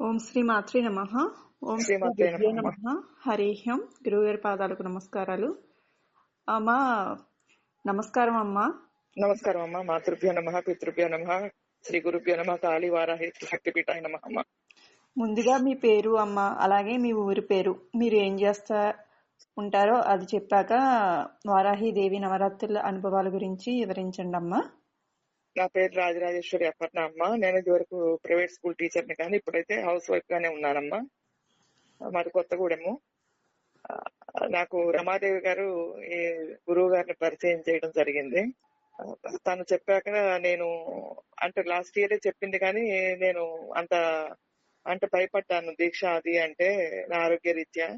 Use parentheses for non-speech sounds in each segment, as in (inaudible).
ఓం శ్రీ మాత్రి నమ. ఓం శ్రీ నమః. హరిహ్యం గురువుగారి పాదాలకు నమస్కారాలు. అమ్మా నమస్కారం అమ్మా. నమస్కారం అమ్మ. మాతృభ్యో నమ పితృభ్యో నమ శ్రీ గురుభ్యో నమ కాళీ వారాహి శక్తిపీఠాయ నమ అమ్మ. ముందుగా మీ పేరు అమ్మ అలాగే మీ ఊరి పేరు. మీరు ఏం చేస్తా ఉంటారో అది చెప్పాక వారాహి దేవి నవరాత్రుల అనుభవాల గురించి వివరించండి అమ్మా. నా పేరు రాజరాజేశ్వరి అపర్ణ అమ్మ. నేను ఇదివరకు ప్రైవేట్ స్కూల్ టీచర్ని కానీ ఇప్పుడైతే హౌస్ వైఫ్ గానే ఉన్నానమ్మా. మాది కొత్తగూడెము. నాకు రమాదేవి గారు ఈ గురువు గారిని పరిచయం చేయడం జరిగింది. తను చెప్పాక నేను అంటే లాస్ట్ ఇయరే చెప్పింది కానీ నేను అంత అంటే భయపడ్డాను దీక్ష అది అంటే నా ఆరోగ్య రీత్యా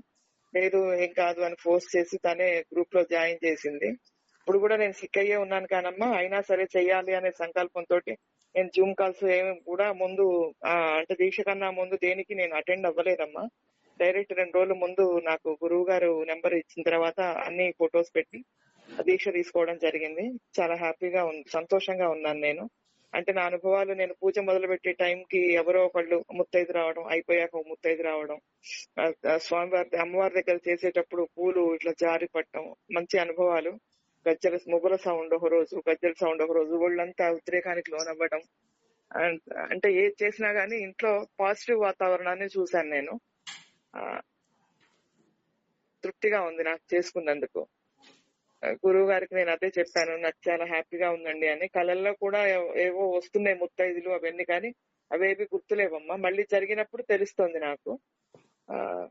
లేదు ఏం కాదు అని ఫోర్స్ చేసి తనే గ్రూప్లో జాయిన్ చేసింది. ఇప్పుడు కూడా నేను సిక్ అయ్యే ఉన్నాను కానమ్మా అయినా సరే చెయ్యాలి అనే సంకల్పంతో నేను జూమ్ కాల్స్ ఏమి కూడా ముందు అంటే దీక్ష కన్నా ముందు దేనికి నేను అటెండ్ అవ్వలేదమ్మా. డైరెక్ట్ రెండు రోజుల ముందు నాకు గురువు గారు నెంబర్ ఇచ్చిన తర్వాత అన్ని ఫొటోస్ పెట్టి దీక్ష తీసుకోవడం జరిగింది. చాలా హ్యాపీగా సంతోషంగా ఉన్నాను నేను. అంటే నా అనుభవాలు నేను పూజ మొదలుపెట్టే టైంకి ఎవరో ఒకళ్ళు ముత్తైదు రావడం అయిపోయాక ముత్తైదు రావడం. స్వామివారి అమ్మవారి దగ్గర చేసేటప్పుడు పూలు ఇట్లా జారి పట్టడం మంచి అనుభవాలు. గజ్జల ముగ్గుల సౌండ్ ఒక రోజు గజ్జల సౌండ్ ఒక రోజు. ఒళ్ళంతా ఉద్రేకానికి లోనవ్వడం. అండ్- అంటే ఏది చేసినా గానీ ఇంట్లో పాజిటివ్ వాతావరణాన్ని చూశాను నేను. తృప్తిగా ఉంది నాకు చేసుకున్నందుకు. గురువు గారికి నేను అదే చెప్పాను నాకు చాలా హ్యాపీగా ఉందండి అని. కళల్లో కూడా ఏవో- వస్తున్నాయి ముత్తైదులు అవన్నీ కానీ అవేవి గుర్తులేవమ్మా. మళ్ళీ జరిగినప్పుడు తెలుస్తుంది నాకు. ఆ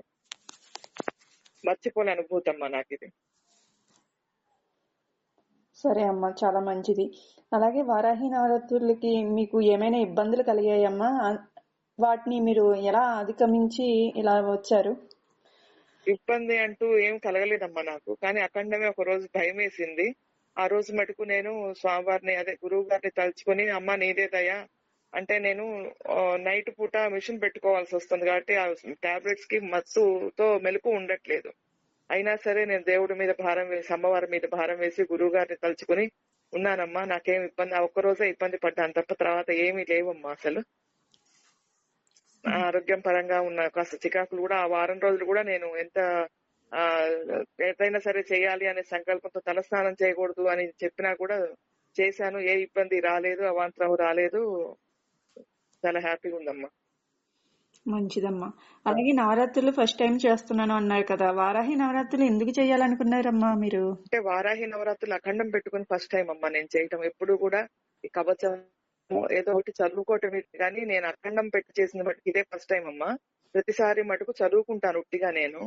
మర్చిపోలే అనుభూతి అమ్మా నాకు ఇది సరే అమ్మా చాలా మంచిది. అలాగే వారాహి నవరాత్రులకి మీకు ఏమైనా ఇబ్బందులు కలిగాయమ్మా? వాటిని మీరు ఎలా అధిగమించి ఇలా వచ్చారు? ఇబ్బంది అంటూ ఏం కలగలేదమ్మా నాకు. కానీ అఖండమే ఒక రోజు భయం వేసింది ఆ రోజు మటుకు నేను స్వామివారిని అదే గురువు గారిని తలుచుకుని అమ్మ నీదే దయా. అంటే నేను నైట్ పూట మిషన్ పెట్టుకోవాల్సి వస్తుంది కాబట్టి ఆ టాబ్లెట్స్కి మత్తుతో మెలకు ఉండట్లేదు. అయినా సరే నేను దేవుడి మీద భారం వేసి అమ్మవారి మీద భారం వేసి గురువు గారిని తలుచుకుని ఉన్నానమ్మా నాకేం ఇబ్బంది ఒక్కరోజే ఒక్క రోజే ఇబ్బంది పడ్డాను తప్ప తర్వాత ఏమీ లేవమ్మా అసలు. ఆరోగ్యం పరంగా ఉన్న కాస్త చికాకులు కూడా ఆ వారం రోజులు కూడా నేను ఎంత ఏదైనా సరే చేయాలి అనే సంకల్పంతో తలస్నానం చేయకూడదు అని చెప్పినా కూడా చేశాను. ఏ ఇబ్బంది రాలేదు అవాంతరం రాలేదు. చాలా హ్యాపీగా ఉందమ్మా. మంచిదమ్మా. అలాగే నవరాత్రులు ఫస్ట్ టైం చేస్తున్నాను అన్నారు కదా. వారాహి నవరాత్రులు ఎందుకు చేయాలనుకున్నారమ్మా మీరు? అంటే వారాహి నవరాత్రులు అఖండం పెట్టుకుని ఫస్ట్ టైం అమ్మా నేను చేయటం. ఎప్పుడు కూడా ఈ కవచం ఏదో ఒకటి చదువుకోవటం కానీ నేను అఖండం పెట్టి చేసిన బట్టి ఇదే ఫస్ట్ టైం అమ్మా. ప్రతిసారి మటుకు చదువుకుంటాను ఉట్టిగా నేను.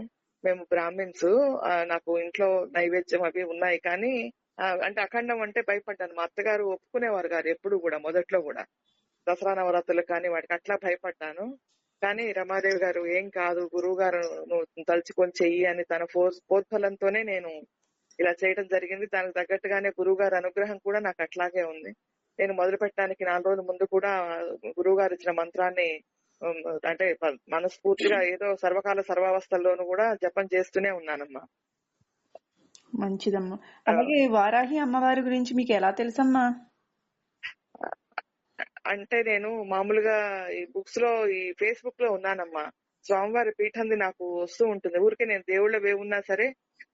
మేము బ్రాహ్మిన్స్ నాకు ఇంట్లో నైవేద్యం అవి ఉన్నాయి. కానీ అంటే అఖండం అంటే భయపడ్డాను. మా అత్తగారు ఒప్పుకునేవారు గారు ఎప్పుడు కూడా మొదట్లో కూడా. దసరా నవరాత్రులు కానీ వాటికి అట్లా భయపడ్డాను. కానీ రమాదేవి గారు ఏం కాదు గురువు గారు నువ్వు తలుచుకొని చెయ్యి అని తన ఫోర్స్ ప్రోద్బలంతోనే నేను ఇలా చేయడం జరిగింది. దానికి తగ్గట్టుగానే గురువు గారి అనుగ్రహం కూడా నాకు అట్లాగే ఉంది. నేను మొదలు పెట్టడానికి నాలుగు రోజుల ముందు కూడా గురువు గారు ఇచ్చిన మంత్రాన్ని అంటే మనస్ఫూర్తిగా ఏదో సర్వకాల సర్వావస్థల్లోనూ కూడా జపం చేస్తూనే ఉన్నానమ్మా. మంచిదమ్మా. అలాగే వారాహి అమ్మవారి గురించి మీకు ఎలా తెలుసమ్మా? అంటే నేను మామూలుగా ఈ బుక్స్లో ఈ ఫేస్బుక్లో ఉన్నానమ్మా. స్వామివారి పీఠంది నాకు వస్తూ ఉంటుంది. ఊరికే నేను దేవుళ్ళ వే ఉన్నా సరే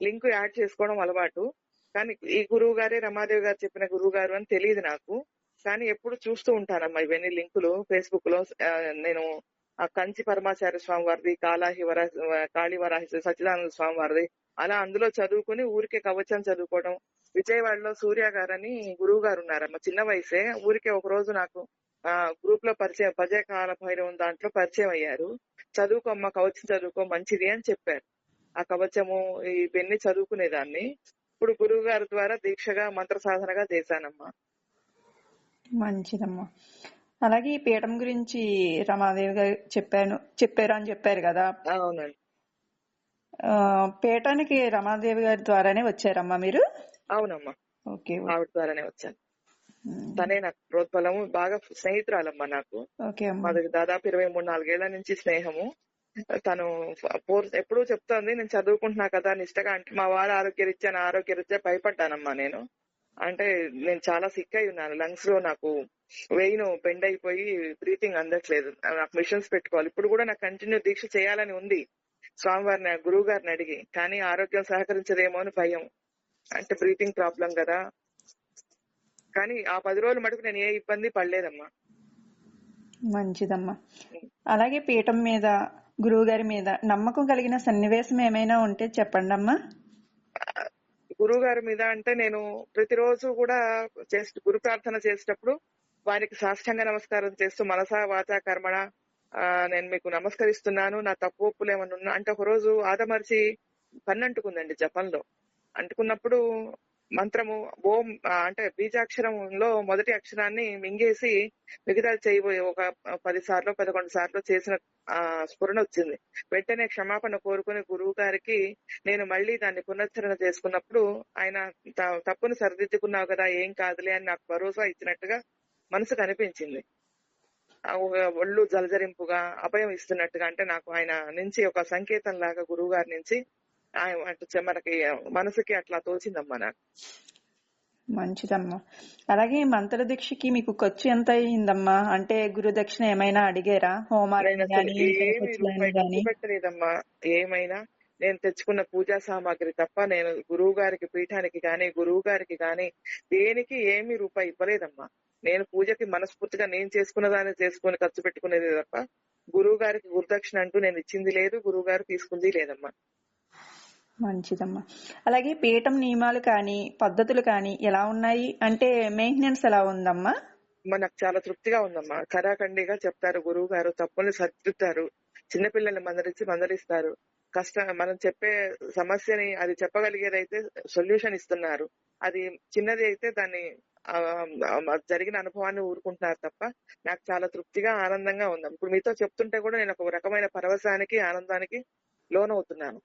లింక్ యాడ్ చేసుకోవడం అలవాటు. కానీ ఈ గురువు గారే రమాదేవి గారు చెప్పిన గురువు గారు అని తెలియదు నాకు. కానీ ఎప్పుడు చూస్తూ ఉంటానమ్మా ఇవన్నీ లింకులు ఫేస్బుక్లో నేను ఆ కంచి పరమాచార్య స్వామి వారిది కాళాహి వరా కాళీ వరాహి సచ్చిదానంద స్వామి వారిది అలా అందులో చదువుకుని ఊరికే కవచం చదువుకోవడం. విజయవాడలో సూర్య గారని గురువు గారు ఉన్నారమ్మ చిన్న వయసే. ఊరికే ఒక రోజు నాకు ఆ గ్రూప్లో పరిచయం పజయ కాల భైరవం దాంట్లో పరిచయం అయ్యారు. చదువుకోమ్మ కవచం చదువుకో మంచిది అని చెప్పారు. ఆ కవచము ఇవన్నీ చదువుకునేదాన్ని. ఇప్పుడు గురువు గారి ద్వారా దీక్షగా మంత్ర సాధనగా చేశానమ్మా. మంచిదమ్మా. అలాగే ఈ పీఠం గురించి రమాదేవి గారు చెప్పాను చెప్పారు అని చెప్పారు కదా. అవునండి. ఆ, పీఠానికి రమాదేవి గారి ద్వారానే వచ్చారమ్మా మీరు? అవునమ్మా. ఓకే ఆవిడ ద్వారానే వచ్చాను. తనే నాకు ప్రోత్బలము బాగా స్నేహితురాలమ్మా నాకు. ఓకే అమ్మా. మాది దాదాపు ఇరవై మూడు నాలుగేళ్ళ నుంచి స్నేహము. తను ఫోర్త్ ఎప్పుడూ చెప్తోంది నేను చదువుకుంటున్నా కదా నిష్టగా అంటే మా వారు ఆరోగ్యరీత్యా నా ఆరోగ్యరీత్యా భయపడ్డానమ్మా నేను. అంటే నేను చాలా సిక్ అయి ఉన్నాను. లంగ్స్లో నాకు వెయిన్ బెండ్ అయిపోయి బ్రీతింగ్ అందట్లేదు. నాకు మిషన్స్ పెట్టుకోవాలి. ఇప్పుడు కూడా నాకు కంటిన్యూ దీక్ష చేయాలని ఉంది. స్వామివారిని గురువు గారిని అడిగి కానీ ఆరోగ్యం సహకరించదేమో అని భయం. అంటే బ్రీతింగ్ ప్రాబ్లం కదా. కానీ ఆ పది రోజుల మటుకు నేను ఏ ఇబ్బంది పడలేదమ్మా. మంచిదమ్మా. అలాగే పీఠం మీద గురువుగారి మీద నమ్మకం కలిగిన సన్నివేశం ఏమైనా ఉంటే చెప్పండి అమ్మా గురువుగారి మీద అంటే నేను ప్రతిరోజు కూడా చేస్తూ గురు ప్రార్థన చేసేటప్పుడు వారికి సాష్టాంగ నమస్కారం చేస్తూ మనసా వాచా కర్మణ నేను మీకు నమస్కరిస్తున్నాను నా తప్పు ఒప్పులు ఏమన్నా ఉన్నా అంటే ఒక రోజు ఆదమర్చి పన్ను అంటుకుందండి జపంలో. అంటుకున్నప్పుడు మంత్రము ఓం అంటే బీజాక్షరంలో మొదటి అక్షరాన్ని మింగేసి మిగతా చేయబోయే ఒక పది సార్లు పదకొండు సార్లు చేసిన ఆ స్ఫురణ వచ్చింది. వెంటనే క్షమాపణ కోరుకుని గురువు గారికి నేను మళ్ళీ దాన్ని పునశ్చరణ చేసుకున్నప్పుడు ఆయన త- తప్పును సరిదిద్దుకున్నావు కదా ఏం కాదులే అని నాకు భరోసా ఇచ్చినట్టుగా మనసు కనిపించింది ఆ ఒళ్ళు జలజరింపుగా అభయం ఇస్తున్నట్టుగా అంటే నాకు ఆయన నుంచి ఒక సంకేతం లాగా గురువు గారి నుంచి మనకి మనసుకి అట్లా తోచిందమ్మా నాకు. మంచిదమ్మా. అలాగే మంత్ర దీక్షకి మీకు ఖర్చు ఎంత అయిందమ్మా అంటే గురు దక్షిణ ఏమైనా అడిగారా? పెట్టలేదమ్మా. ఏమైనా నేను తెచ్చుకున్న పూజా సామాగ్రి తప్ప నేను గురువు గారికి పీఠానికి కానీ గురువు గారికి కానీ దేనికి ఏమి రూపాయి ఇవ్వలేదమ్మా. నేను పూజకి మనస్ఫూర్తిగా నేను చేసుకున్న దాన్ని చేసుకుని ఖర్చు పెట్టుకునేది తప్ప గురువు గారికి గురుదక్షిణ అంటూ నేను ఇచ్చింది లేదు గురువు గారు తీసుకుంది లేదమ్మా. మంచిదమ్మా. అలాగే పీఠం నియమాలు కానీ పద్ధతులు కానీ ఎలా ఉన్నాయి? అంటే మెయింటెనెన్స్ ఎలా ఉందమ్మా? మనకు నాకు చాలా తృప్తిగా ఉందమ్మా. కరాఖండిగా చెప్తారు గురువు గారు తప్పుల్ని సర్దిద్దుతారు. చిన్నపిల్లల్ని మందరించి మందరిస్తారు కష్ట మనం చెప్పే సమస్యని అది చెప్పగలిగేదైతే సొల్యూషన్ ఇస్తున్నారు. అది చిన్నది అయితే దాన్ని జరిగిన అనుభవాన్ని ఊరుకుంటున్నారు తప్ప నాకు చాలా తృప్తిగా ఆనందంగా ఉంది ఇప్పుడు మీతో చెప్తుంటే కూడా నేను ఒక రకమైన పరవశానికి ఆనందానికి లోనవుతున్నాను.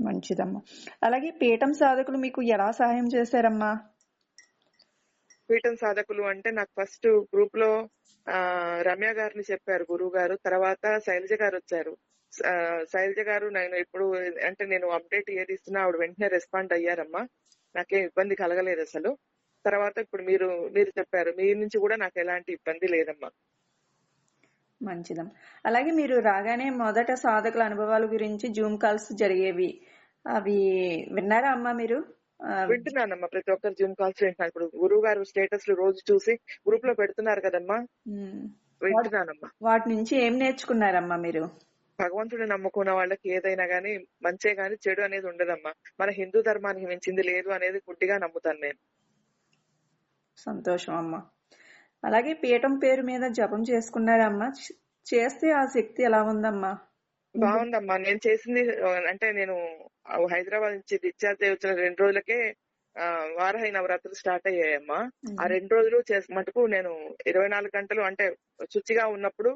మంచిదమ్మా. అలాగే పీఠం సాధకులు మీకు ఎలా సహాయం చేశారమ్మా? పీఠం సాధకులు అంటే నాకు ఫస్ట్ గ్రూప్లో ఆ రమ్య గారిని చెప్పారు గురువు గారు. తర్వాత శైలజ గారు వచ్చారు. శైలజ గారు నేను ఇప్పుడు అంటే నేను అప్డేట్ ఏది ఇస్తున్నా ఆవిడ వెంటనే రెస్పాండ్ అయ్యారమ్మా. నాకేం ఇబ్బంది కలగలేదు అసలు. తర్వాత ఇప్పుడు మీరు మీరు చెప్పారు మీ నుంచి కూడా నాకు ఎలాంటి ఇబ్బంది లేదమ్మా. మంచిదమ్మా అలాగే మీరు రాగానే మొదట సాధకుల అనుభవాల గురించి జూమ్ కాల్స్ జరిగేవి. అవి విన్నారా అమ్మా మీరు? వింటున్నానమ్మా. ప్రతి ఒక్కరు జూమ్ కాల్స్ వింటున్నాను ఇప్పుడు గురువు గారు స్టేటస్ రోజు చూసి గ్రూప్లో పెడుతున్నారు కదమ్మా. వింటున్నానమ్మా. వాటి నుంచి ఏం నేర్చుకున్నారమ్మా మీరు? భగవంతుడిని నమ్ముకున్న వాళ్ళకి ఏదైనా గానీ మంచే గాని చెడు అనేది ఉండదమ్మా. మన హిందూ ధర్మానికి మించింది లేదు అనేది గుడ్డిగా నమ్ముతాను నేను. సంతోషం అమ్మా. అలాగే పీఠం పేరు మీద జపం చేసుకున్నారమ్మా చ- చేస్తే ఆ శక్తి ఎలా ఉందమ్మా? బాగుందమ్మా. నేను చేసింది అంటే నేను హైదరాబాద్ నుంచి డిశ్చార్జ్ వచ్చిన రెండు రోజులకే వారాహి నవరాత్రులు స్టార్ట్ అయ్యాయమ్మా. ఆ రెండు రోజులు చేసి మటుకు నేను ఇరవై నాలుగు గంటలు అంటే శుచిగా ఉన్నప్పుడు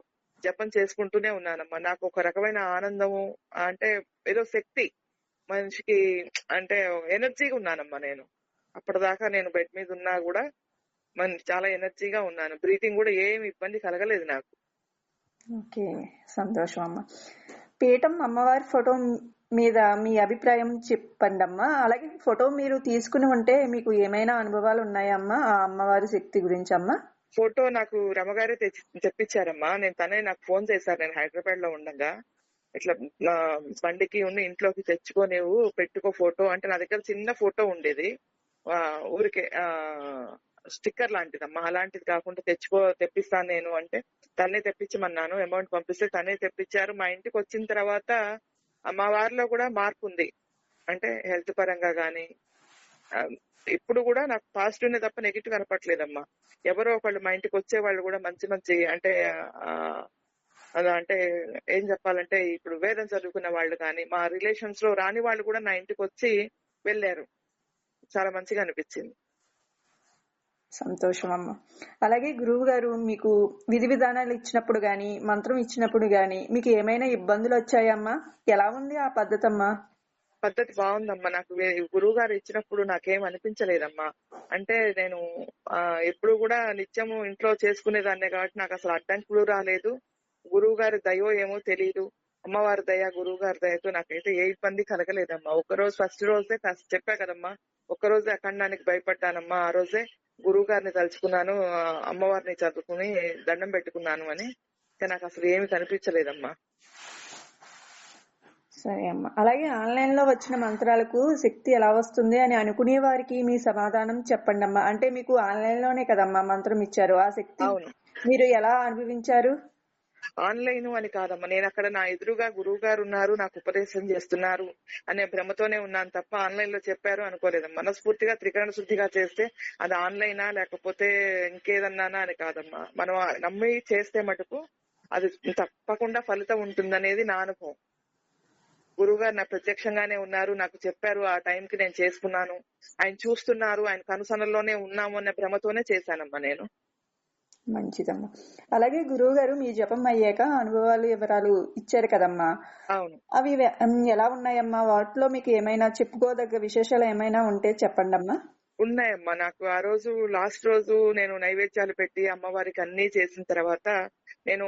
జపం చేసుకుంటూనే ఉన్నానమ్మా. నాకు ఒక రకమైన ఆనందము అంటే ఏదో శక్తి మనిషికి అంటే ఎనర్జీగా ఉన్నానమ్మా నేను. అప్పటిదాకా నేను బెడ్ మీద ఉన్నా కూడా మన చాలా ఎనర్జీగా ఉన్నాను. బ్రీతింగ్ కూడా ఏమి ఇబ్బంది కలగలేదు నాకు. ఓకే. సంతోషం అమ్మా. పీఠం అమ్మవారి ఫోటో మీద మీ అభిప్రాయం చెప్పండి అమ్మా. అలాగే ఫోటో మీరు తీసుకుని ఉంటే మీకు ఏమైనా అనుభవాలు ఉన్నాయా అమ్మా ఆ అమ్మవారి శక్తి గురించి అమ్మా? ఫోటో నాకు రమగారే తెచ్చి తెప్పించారమ్మా నేను తనే నాకు ఫోన్ చేశారు. నేను హైదరాబాద్లో ఉండగా. ఇట్లా బండికి ఉన్న ఇంట్లోకి తెచ్చుకో నువ్వు పెట్టుకో ఫోటో. అంటే నా దగ్గర చిన్న ఫోటో ఉండేది. ఊరికే స్టిక్కర్ లాంటిదమ్మా. అలాంటిది కాకుండా తెచ్చుకో తెప్పిస్తాను నేను అంటే తనే తెప్పించమన్నాను అమౌంట్ పంపిస్తే తనే తెప్పించారు. మా ఇంటికి వచ్చిన తర్వాత మా వారిలో కూడా మార్పు ఉంది. అంటే హెల్త్ పరంగా గానీ ఇప్పుడు కూడా నాకు పాజిటివ్ తప్ప నెగిటివ్ కనపట్లేదమ్మా ఎవరో ఒకళ్ళు మా ఇంటికి వచ్చే వాళ్ళు కూడా మంచి మంచి అంటే అలా అంటే ఏం చెప్పాలంటే ఇప్పుడు వేదం చదువుకున్న వాళ్ళు కానీ మా రిలేషన్స్లో రాని వాళ్ళు కూడా నా ఇంటికి వచ్చి వెళ్ళారు. చాలా మంచిగా అనిపించింది. సంతోషం అమ్మ అలాగే గురువు గారు మీకు విధి విధానాలు ఇచ్చినప్పుడు గాని మంత్రం ఇచ్చినప్పుడు గాని మీకు ఏమైనా ఇబ్బందులు వచ్చాయమ్మా? ఎలా ఉంది ఆ పద్ధతి అమ్మా పద్ధతి బాగుందమ్మా. నాకు గురువు గారు ఇచ్చినప్పుడు నాకేం అనిపించలేదమ్మా. అంటే నేను ఎప్పుడు కూడా నిత్యము ఇంట్లో చేసుకునేదాన్నే కాబట్టి నాకు అసలు అడ్డంకులు రాలేదు. గురువు గారి దయో ఏమో తెలియదు అమ్మవారి దయ గురువు గారి దయతో నాకైతే ఏ ఇబ్బంది కలగలేదమ్మా. ఒక రోజు ఫస్ట్ రోజే చెప్పా కదమ్మా. ఒక రోజే అఖండానికి భయపడ్డానమ్మా. ఆ రోజే గురువు గారిని తలుచుకున్నాను అమ్మవారిని చదువుకుని దండం పెట్టుకున్నాను అని. నాకు అసలు ఏమి కనిపించలేదమ్మా. సరే అమ్మా. అలాగే ఆన్లైన్లో వచ్చిన మంత్రాలకు శక్తి ఎలా వస్తుంది అని అనుకునే వారికి మీ సమాధానం చెప్పండి అమ్మా. అంటే మీకు ఆన్లైన్లోనే కదమ్మా మంత్రం ఇచ్చారు. ఆ శక్తి మీరు ఎలా అనుభవించారు? ఆన్లైన్ అని కాదమ్మా. నేను అక్కడ నా ఎదురుగా గురువు గారు ఉన్నారు నాకు ఉపదేశం చేస్తున్నారు అనే భ్రమతోనే ఉన్నాను తప్ప ఆన్లైన్లో చెప్పారు అనుకోలేదమ్మా మనస్ఫూర్తిగా త్రికరణ శుద్ధిగా చేస్తే అది ఆన్లైనా లేకపోతే ఇంకేదన్నానా అని కాదమ్మా. మనం నమ్మి చేస్తే మటుకు అది తప్పకుండా ఫలితం ఉంటుందనేది నా అనుభవం. గురువు గారు నా ప్రత్యక్షంగానే ఉన్నారు నాకు చెప్పారు ఆ టైంకి నేను చేసుకున్నాను ఆయన చూస్తున్నారు ఆయన కనుసనల్లోనే ఉన్నాము అనే భ్రమతోనే చేశానమ్మా నేను. మంచిదమ్మా. అలాగే గురువు గారు మీ జపం అయ్యాక అనుభవాలు వివరాలు ఇచ్చారు కదమ్మా. అవును. అవి ఎలా ఉన్నాయమ్మా? వాటిలో మీకు ఏమైనా చెప్పుకోదగ్గ విశేషాలు ఏమైనా ఉంటే చెప్పండి అమ్మా ఉన్నాయమ్మా. నాకు ఆ రోజు లాస్ట్ రోజు నేను నైవేద్యాలు పెట్టి అమ్మవారికి అన్ని చేసిన తర్వాత నేను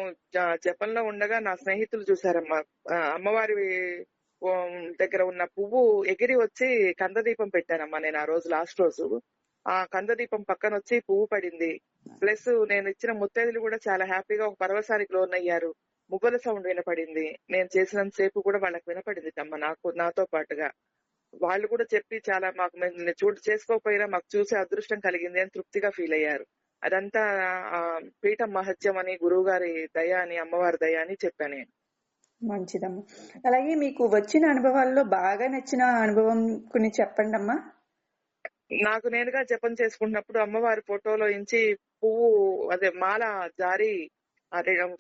జపంలో ఉండగా నా స్నేహితులు చూసారమ్మా అమ్మవారి దగ్గర ఉన్న పువ్వు ఎగిరి వచ్చి కందదీపం పెట్టానమ్మా నేను ఆ రోజు లాస్ట్ రోజు. ఆ కందదీపం పక్కన వచ్చి పువ్వు పడింది. ప్లస్ నేను ఇచ్చిన ముత్తైదులు కూడా చాలా హ్యాపీగా ఒక పరవశానికి లోన్ అయ్యారు ముగ్గుల సౌండ్ వినపడింది. నేను చేసినంత సేపు కూడా వాళ్ళకి వినపడింది అమ్మ నాకు నాతో పాటుగా. వాళ్ళు కూడా చెప్పి చాలా మాకు మేము చూడు చేసుకోకపోయినా మాకు చూసే అదృష్టం కలిగింది అని తృప్తిగా ఫీల్ అయ్యారు. అదంతా పీఠం మహత్యం అని గురువు గారి దయ అని అమ్మవారి దయ అని చెప్పాను నేను. మంచిదమ్మా. అలాగే మీకు వచ్చిన అనుభవాల్లో బాగా నచ్చిన అనుభవం కొన్ని చెప్పండి అమ్మా నాకు నేనుగా జపం చేసుకున్నప్పుడు అమ్మవారి ఫోటోలో ఇంచి పువ్వు అదే మాల జారి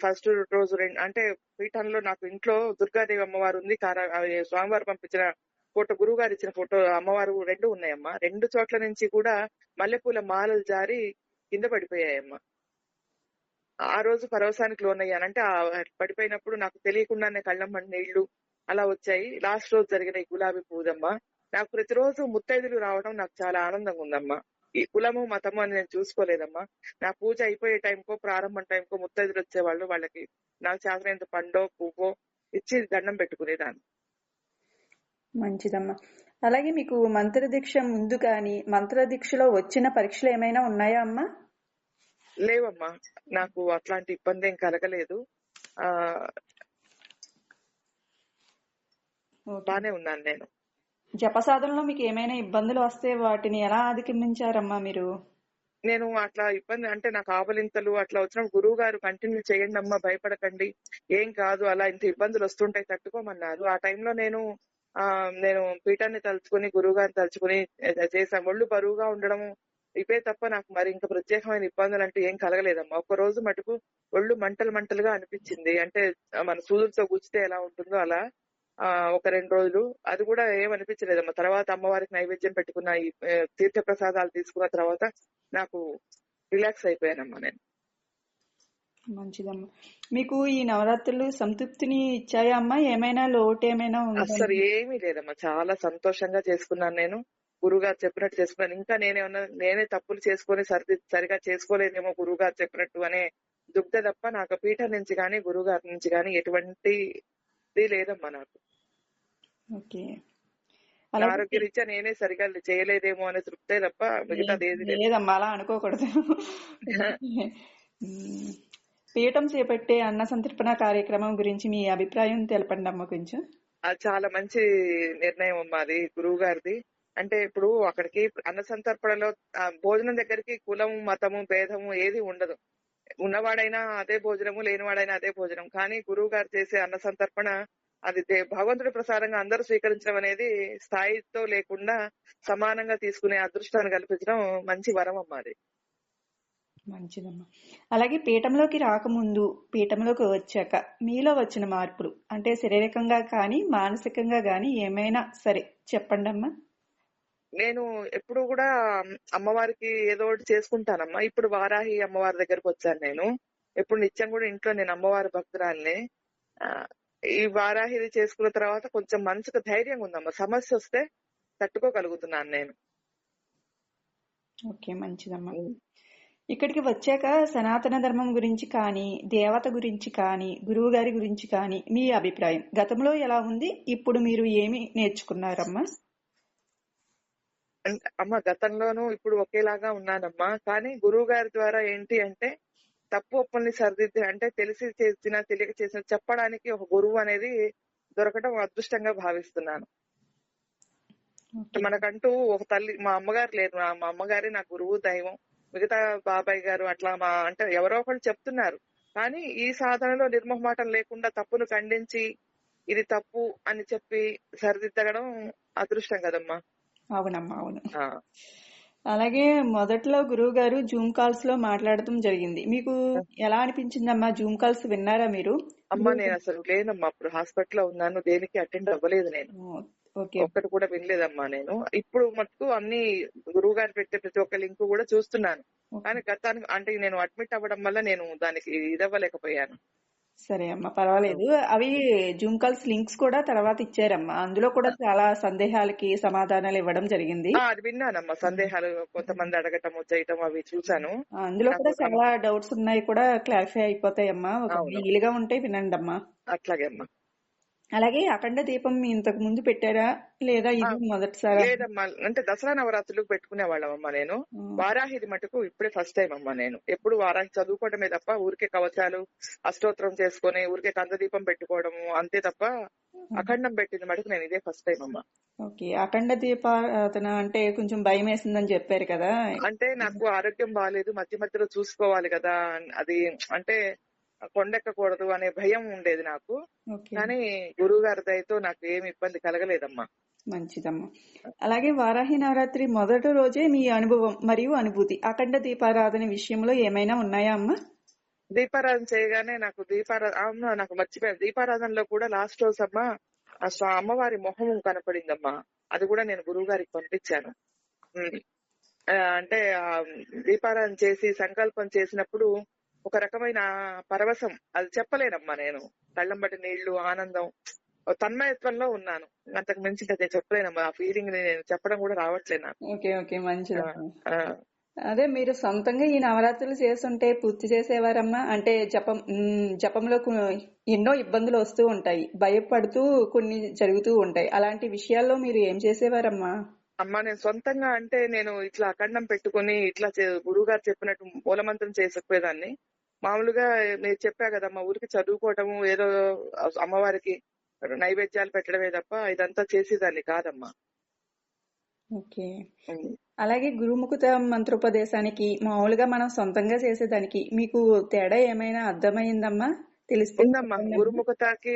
ఫస్ట్ రోజు రెండు అంటే పీఠంలో నాకు ఇంట్లో దుర్గాదేవి అమ్మవారు ఉంది. కారా స్వామివారు పంపించిన ఫోటో గురువు గారు ఇచ్చిన ఫోటో అమ్మవారు రెండు ఉన్నాయమ్మా. రెండు చోట్ల నుంచి కూడా మల్లెపూల మాలలు జారి కింద పడిపోయాయమ్మా. ఆ రోజు పరవశానికి లోనయ్యానంటే అంటే పడిపోయినప్పుడు నాకు తెలియకుండానే కళ్ళమ్మ నీళ్ళు అలా వచ్చాయి. లాస్ట్ రోజు జరిగిన ఈ గులాబీ పూజమ్మ నాకు ప్రతిరోజు ముత్తైదులు రావడం నాకు చాలా ఆనందంగా ఉందమ్మా. ఈ కులము మతము అని నేను చూసుకోలేదమ్మా. నా పూజ అయిపోయే టైంకో ప్రారంభం టైంకో ముత్తైదులు వచ్చేవాళ్ళు వాళ్ళకి నాకు చేతనైనంత పండో పువ్వో ఇచ్చి దండం పెట్టుకునేదాన్ని. మంచిదమ్మా. అలాగే మీకు మంత్ర దీక్ష ముందు కానీ మంత్ర దీక్షలో వచ్చిన పరీక్షలు ఏమైనా ఉన్నాయా అమ్మా? లేవమ్మా. నాకు అట్లాంటి ఇబ్బంది ఏం కలగలేదు. బానే ఉన్నాను నేను. జప సాధనలో మీకు ఏమైనా ఇబ్బందులు వస్తే వాటిని ఎలా అధిగమించారమ్మా మీరు? నేను అట్లా ఇబ్బంది అంటే నాకు ఆవలింతలు అట్లా వచ్చినప్పుడు గురువు గారు కంటిన్యూ చేయండి అమ్మా భయపడకండి ఏం కాదు అలా ఇంత ఇబ్బందులు వస్తుంటాయి తట్టుకోమన్నారు. ఆ టైంలో నేను ఆ నేను పీఠాన్ని తలుచుకుని గురువు గారిని తలుచుకుని చేశాను. ఒళ్ళు బరువుగా ఉండడం ఇవే తప్ప నాకు మరి ఇంకా ప్రత్యేకమైన ఇబ్బందులు అంటే ఏం కలగలేదమ్మా. ఒక రోజు మటుకు ఒళ్ళు మంటలు మంటలుగా అనిపించింది. అంటే మన సూదులతో గుచ్చితే ఎలా ఉంటుందో అలా ఒక రెండు రోజులు. అది కూడా ఏమనిపించలేదమ్మా తర్వాత అమ్మవారికి నైవేద్యం పెట్టుకున్న ఈ తీర్థ ప్రసాదాలు తీసుకున్న తర్వాత నాకు రిలాక్స్ అయిపోయానమ్మా నేను. మంచిదమ్మా. మీకు ఈ నవరాత్రులు సంతృప్తిని ఇచ్చాయా అమ్మా? ఏమైనా లోటు ఏమైనా ఉందా? అస్సలు ఏమీ లేదమ్మా. చాలా సంతోషంగా చేసుకున్నాను నేను. గురువుగారు చెప్పినట్టు చేసుకున్నాను. ఇంకా నేనేమన్నా నేనే తప్పులు చేసుకొని సరి సరిగా చేసుకోలేదేమో గురువుగారు చెప్పినట్టు అనే దుగ్ధ తప్ప నాకు పీఠం నుంచి కానీ గురువుగారి నుంచి కానీ ఎటువంటి ఇది లేదమ్మా నాకు. ఓకే. నేనే సరిగా చేయలేదేమో అనే తృప్తే తప్ప లేదమ్మా అలా అనుకోకూడదు. (laughs) పీఠం చేపట్టే అన్న సంతర్పణ కార్యక్రమం గురించి మీ అభిప్రాయం తెలపండి అమ్మ కొంచెం. చాలా మంచి నిర్ణయం అమ్మా అది గురువు గారిది. అంటే ఇప్పుడు అక్కడికి అన్న సంతర్పణలో భోజనం దగ్గరికి కులం మతము భేదము ఏది ఉండదు. ఉన్నవాడైనా అదే భోజనము లేనివాడైనా అదే భోజనం. కానీ గురువు గారు చేసే అన్న సంతర్పణ అది భగవంతుడి ప్రసారంగా అందరూ స్వీకరించడం అనేది స్థాయితో లేకుండా సమానంగా తీసుకునే అదృష్టాన్ని కల్పించడం మంచి వరం అమ్మా అది. మంచిదమ్మా. అలాగే పీఠంలోకి రాకముందు పీఠంలోకి వచ్చాక మీలో వచ్చిన మార్పులు అంటే శారీరకంగా కానీ మానసికంగా కానీ ఏమైనా సరే చెప్పండి అమ్మా నేను ఎప్పుడు కూడా అమ్మవారికి ఏదో ఒకటి చేసుకుంటానమ్మా. ఇప్పుడు వారాహి అమ్మవారి దగ్గరకు వచ్చాను నేను. ఎప్పుడు నిత్యం కూడా ఇంట్లో నేను అమ్మవారి భక్తురాల్ని. ఈ వారాహిది చేసుకున్న తర్వాత కొంచెం మనసుకు ధైర్యంగా ఉందమ్మా. సమస్య వస్తే తట్టుకోగలుగుతున్నాను నేను. ఓకే మంచిదమ్మా. ఇక్కడికి వచ్చాక సనాతన ధర్మం గురించి కానీ దేవత గురించి కానీ గురువు గారి గురించి కానీ మీ అభిప్రాయం. గతంలో ఎలా ఉంది? ఇప్పుడు మీరు ఏమి నేర్చుకున్నారమ్మా? అమ్మ గతంలోనూ ఇప్పుడు ఒకేలాగా ఉన్నానమ్మా. కానీ గురువు గారి ద్వారా ఏంటి అంటే తప్పు ఒప్పుల్ని సరిదిద్ది అంటే తెలిసి చేసిన తెలియక చేసిన చెప్పడానికి ఒక గురువు అనేది దొరకడం అదృష్టంగా భావిస్తున్నాను. మనకంటూ ఒక తల్లి మా అమ్మగారు లేరు. నా- మా అమ్మగారే నా గురువు దైవం. మిగతా బాబాయ్ గారు అట్లా మా అంటే ఎవరో ఒకళ్ళు చెప్తున్నారు. కానీ ఈ సాధనలో నిర్మోహమాటం లేకుండా తప్పును ఖండించి ఇది తప్పు అని చెప్పి సరిదిద్దడం అదృష్టం కదమ్మా. అవునమ్మా అవును. అలాగే మొదట్లో గురువు గారు జూమ్ కాల్స్లో మాట్లాడటం జరిగింది. మీకు ఎలా అనిపించిందమ్మా? జూమ్ కాల్స్ విన్నారా మీరు? అమ్మా నేను అసలు లేనమ్మా. అప్పుడు హాస్పిటల్లో ఉన్నాను. దేనికి అటెండ్ అవ్వలేదు నేను. ఒక్కటి కూడా వినలేదమ్మా నేను. ఇప్పుడు మటుకు అన్ని గురువు గారు పెట్టే ప్రతి ఒక్క లింక్ కూడా చూస్తున్నాను. కానీ గతానికి అంటే నేను అడ్మిట్ అవ్వడం వల్ల నేను దానికి ఇదవ్వలేకపోయాను సరే అమ్మా పర్వాలేదు. అవి జూమ్ కాల్స్ లింక్స్ కూడా తర్వాత ఇచ్చారమ్మా. అందులో కూడా చాలా సందేహాలకి సమాధానాలు ఇవ్వడం జరిగింది. ఆ, అది విన్నానమ్మా. సందేహాలు కొంతమంది అడగటము చేయటం అవి చూశాను. అందులో కూడా చాలా డౌట్స్ ఉన్నాయి కూడా క్లారిఫై అయిపోతాయమ్మా. ఒక అవును. వీలుగా ఉంటే వినండి అమ్మా అట్లాగే అమ్మా. అలాగే అఖండ దీపం ఇంతకు ముందు పెట్టారా? లేదా ఇది మొదటిసారా? లేదమ్మా. అంటే దసరా నవరాత్రులకు పెట్టుకునే వాళ్ళం అమ్మా నేను వారాహిది మటుకు ఇప్పుడే ఫస్ట్ టైం అమ్మా నేను. ఎప్పుడు వారాహి చదువుకోవడమే తప్ప ఊరికే కవచాలు అష్టోత్తరం చేసుకుని ఊరికే కందదీపం పెట్టుకోవడము అంతే తప్ప అఖండం పెట్టింది మటుకు నేను ఇదే ఫస్ట్ టైం అమ్మా. ఓకే. అఖండ దీపారాధన అంటే కొంచెం భయం వేసిందని చెప్పారు కదా. అంటే నాకు ఆరోగ్యం బాగాలేదు మధ్య మధ్యలో చూసుకోవాలి కదా అది అంటే కొండెక్కకూడదు అనే భయం ఉండేది నాకు. కానీ గురువు గారి దయతో నాకు ఏమి ఇబ్బంది కలగలేదమ్మా. మంచిదమ్మా. అలాగే వారాహి నవరాత్రి మొదటి రోజే మీ అనుభవం మరియు అనుభూతి. అఖండ దీపారాధన విషయంలో ఏమైనా ఉన్నాయా అమ్మా? దీపారాధన చేయగానే నాకు దీపారాధన నాకు మర్చిపోయాను. దీపారాధనలో కూడా లాస్ట్ రోజు అమ్మా అమ్మవారి మొహం కనపడిందమ్మా. అది కూడా నేను గురువు గారికి పంపించాను అంటే దీపారాధన చేసి సంకల్పం చేసినప్పుడు ఒక రకమైన పరవశం. అది చెప్పలేనమ్మా నేను. కళ్ళం బట్టి నీళ్ళు ఆనందం. తన్మయత్వంలో ఉన్నాను. అంతకు మించి నేను చెప్పలేనమ్మా. ఆ ఫీలింగ్ నేను చెప్పడం కూడా రావట్లేదు నాకు. Okay okay. మంచిదమ్మా ఆ, అదే మీరు సొంతంగా ఈ నవరాత్రులు చేస్తుంటే పూర్తి చేసేవారమ్మా? అంటే జపం జపంలో ఎన్నో ఇబ్బందులు వస్తూ ఉంటాయి. భయపడుతూ కొన్ని జరుగుతూ ఉంటాయి. అలాంటి విషయాల్లో మీరు ఏం చేసేవారమ్మా? అమ్మా నేను సొంతంగా అంటే నేను ఇట్లా అఖండం పెట్టుకుని ఇట్లా గురువు గారు చెప్పినట్టు మూలమంత్రం చేసుకుపోయేదాన్ని మామూలుగా మీరు చెప్పా కదమ్మా ఊరికి చదువుకోవటము ఏదో అమ్మవారికి నైవేద్యాలు పెట్టడమే తప్ప ఇదంతా చేసేదాన్ని కాదమ్మా. ఓకే. అలాగే గురుముఖత మంత్రోపదేశానికి మామూలుగా మనం సొంతంగా చేసేదానికి మీకు తేడా ఏమైనా అర్థమైందమ్మా? తెలిస్తే ఉందమ్మా. చెప్పండి. అమ్మా. గురుముఖతకి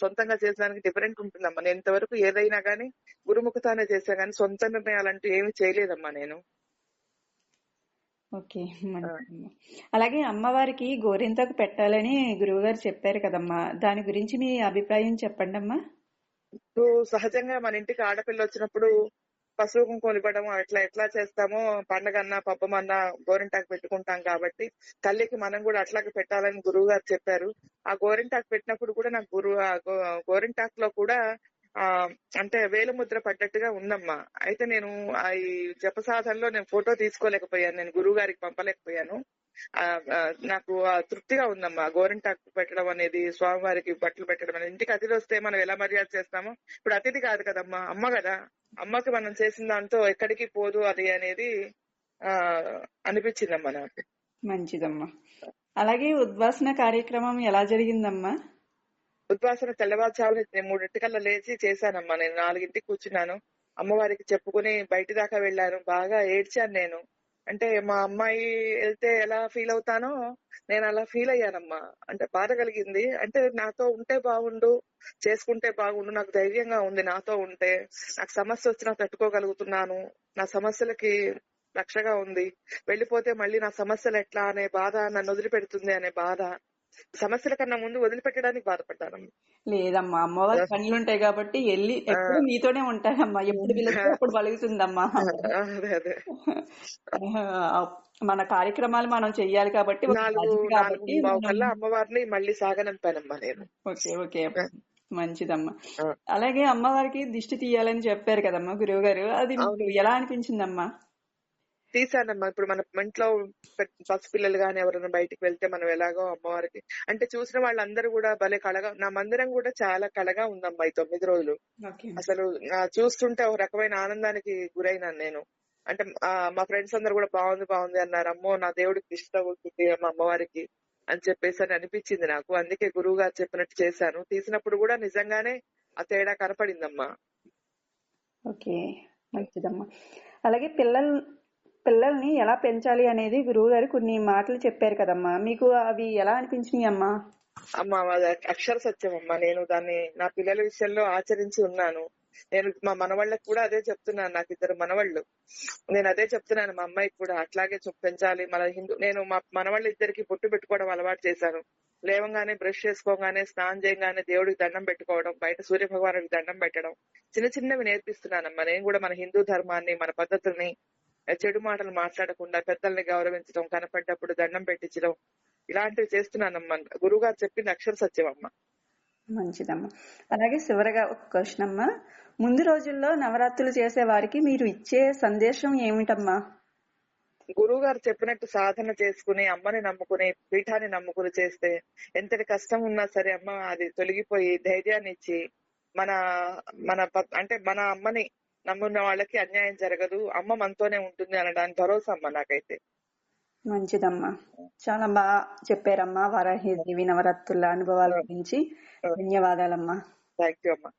సొంతంగా చేసేదానికి డిఫరెంట్ ఉంటుందమ్మా. నేను ఇంతవరకు ఏదైనా గానీ గురుముఖతానే చేసా గానీ సొంత నిర్ణయాలంటూ ఏమీ చేయలేదమ్మా నేను. ఓకే మంచిదమ్మా. అలాగే అమ్మవారికి గోరింతకు పెట్టాలని గురువుగారు చెప్పారు కదమ్మా. దాని గురించి మీ అభిప్రాయం చెప్పండి అమ్మా. ఇప్పుడు సహజంగా మన ఇంటికి ఆడపిల్ల వచ్చినప్పుడు పసుపు కుంకుమ ఇవ్వడం అట్లా ఎట్లా చేస్తామో పండగన్నా పబ్బమన్నా గోరింటాకు పెట్టుకుంటాం కాబట్టి తల్లికి మనం కూడా అట్లాగే పెట్టాలని గురువు గారు చెప్పారు. ఆ గోరింటాకు పెట్టినప్పుడు కూడా నాకు గురువు ఆ గో- గోరింటాకు లో కూడా అంటే వేలుముద్ర పడ్డట్టుగా ఉందమ్మా. అయితే నేను ఆ ఈ జప సాధనలో నేను ఫోటో తీసుకోలేకపోయాను. నేను గురువు గారికి పంపలేకపోయాను నాకు తృప్తిగా ఉందమ్మా. గోరింటాకు పెట్టడం అనేది స్వామివారికి బట్టలు పెట్టడం అనేది. ఇంటికి అతిథి వస్తే మనం ఎలా మర్యాద చేస్తామో. ఇప్పుడు అతిథి కాదు కదమ్మా అమ్మ కదా. అమ్మకి మనం చేసిన దాంతో ఎక్కడికి పోదు అది అనేది ఆ అనిపించిందమ్మా నాకు. మంచిదమ్మా. అలాగే ఉద్వాసన కార్యక్రమం ఎలా జరిగిందమ్మా? ఉద్వాసన తెల్లవారుజామున నేను మూడింటికల్లా లేచి చేశానమ్మా. నేను నాలుగింటికి కూర్చున్నాను. అమ్మవారికి చెప్పుకుని బయటి దాకా వెళ్ళాను. బాగా ఏడ్చాను నేను. అంటే మా అమ్మాయి వెళ్తే ఎలా ఫీల్ అవుతానో నేను అలా ఫీల్ అయ్యానమ్మా. అంటే బాధ కలిగింది. అంటే నాతో ఉంటే బాగుండు చేసుకుంటే బాగుండు నాకు ధైర్యంగా ఉంది నాతో ఉంటే. నాకు సమస్య వచ్చినా తట్టుకోగలుగుతున్నాను. నా సమస్యలకి రక్షగా ఉంది. వెళ్ళిపోతే మళ్ళీ నా సమస్యలు ఎట్లా అనే బాధ నన్ను వదిలిపెడుతుంది అనే బాధ. సమస్యల కన్నా ముందు వదిలిపెట్టడానికి బాధపడ్డాను లేదమ్మా అమ్మవారి పనులు ఉంటాయి కాబట్టి వెళ్ళి ఎప్పుడు మీతోనే ఉంటారమ్మా. ఎప్పుడు (laughs) పిలిస్తే అప్పుడు పలుకుతుందమ్మా. అదే అదే. ఆ, మన కార్యక్రమాలు మనం చెయ్యాలి కాబట్టి అమ్మవారిని మళ్ళీ సాగనంపానమ్మా నేను. Okay okay. మంచిదమ్మా. అలాగే అమ్మవారికి దిష్టి తీయాలని చెప్పారు కదమ్మా గురువు గారు అది ఎలా అనిపించిందమ్మా? తీసానమ్మా ఇప్పుడు మన ఇంట్లో పసిపిల్లలు కానీ ఎవరైనా బయటికి వెళ్తే మనం ఎలాగో అమ్మవారికి అంటే చూసిన వాళ్ళందరూ కూడా భలే కళగా నా మందిరం కూడా చాలా కళగా ఉందమ్మా ఈ తొమ్మిది రోజులు. అసలు చూస్తుంటే ఒక రకమైన ఆనందానికి గురైనాను నేను. అంటే మా ఫ్రెండ్స్ అందరు కూడా బాగుంది బాగుంది అన్నారు. అమ్మో నా దేవుడికి ఇష్టం అవుతుంది మా అమ్మవారికి అని చెప్పేసి అని అనిపించింది నాకు. అందుకే గురువు గారు చెప్పినట్టు చేశాను. తీసినప్పుడు కూడా నిజంగానే ఆ తేడా కనపడిందమ్మా. ఓకే. మంచిదమ్మా. అలాగే పిల్లల్ పిల్లల్ని ఎలా పెంచాలి అనేది గురువు గారు కొన్ని మాటలు చెప్పారు కదమ్మా. మీకు అవి ఎలా అనిపించినాయి అమ్మా? అమ్మా అక్షర సత్యం అమ్మా. నేను దాన్ని నా పిల్లల విషయంలో ఆచరించి ఉన్నాను. నేను మా మనవాళ్ళకి కూడా అదే చెప్తున్నాను నాకు ఇద్దరు మనవాళ్ళు. నేను అదే చెప్తున్నాను మా అమ్మాయికి కూడా అట్లాగే పెంచాలి. మన హిందూ నేను మా మనవాళ్ళ ఇద్దరికి బొట్టు పెట్టుకోవడం అలవాటు చేశాను. లేవంగానే బ్రష్ చేసుకోగానే స్నానం చేయగానే దేవుడికి దండం పెట్టుకోవడం బయట సూర్య భగవానుడికి దండం పెట్టడం చిన్న చిన్నవి నేర్పిస్తున్నానమ్మా. నేను కూడా మన హిందూ ధర్మాన్ని మన పద్ధతుల్ని చెడు మాటలు మాట్లాడకుండా పెద్దల్ని గౌరవించడం కనపడ్డప్పుడు దండం పెట్టించడం ఇలాంటివి చేస్తున్నానమ్మా. గురువు గారు చెప్పింది అక్షర సత్యం అమ్మ మంచిదమ్మా. అలాగే చివరగా ఒక క్వశ్చన్ అమ్మా. ముందు రోజుల్లో నవరాత్రులు చేసే వారికి మీరు ఇచ్చే సందేశం ఏమిటమ్మా? గురువు గారు చెప్పినట్టు సాధన చేసుకుని అమ్మని నమ్ముకుని పీఠాన్ని నమ్ముకుని చేస్తే ఎంతటి కష్టం ఉన్నా సరే అమ్మ అది తొలగిపోయి ధైర్యాన్ని ఇచ్చి మన మన అంటే మన అమ్మని నమ్మున్న వాళ్ళకి అన్యాయం జరగదు అమ్మ మనతోనే ఉంటుంది అనడానికి భరోసా అమ్మ నాకైతే. మంచిదమ్మా. చాలా బాగా చెప్పారమ్మా వారాహి దేవి నవరాత్రుల అనుభవాల గురించి. ధన్యవాదాలమ్మా. థ్యాంక్ యూ అమ్మా.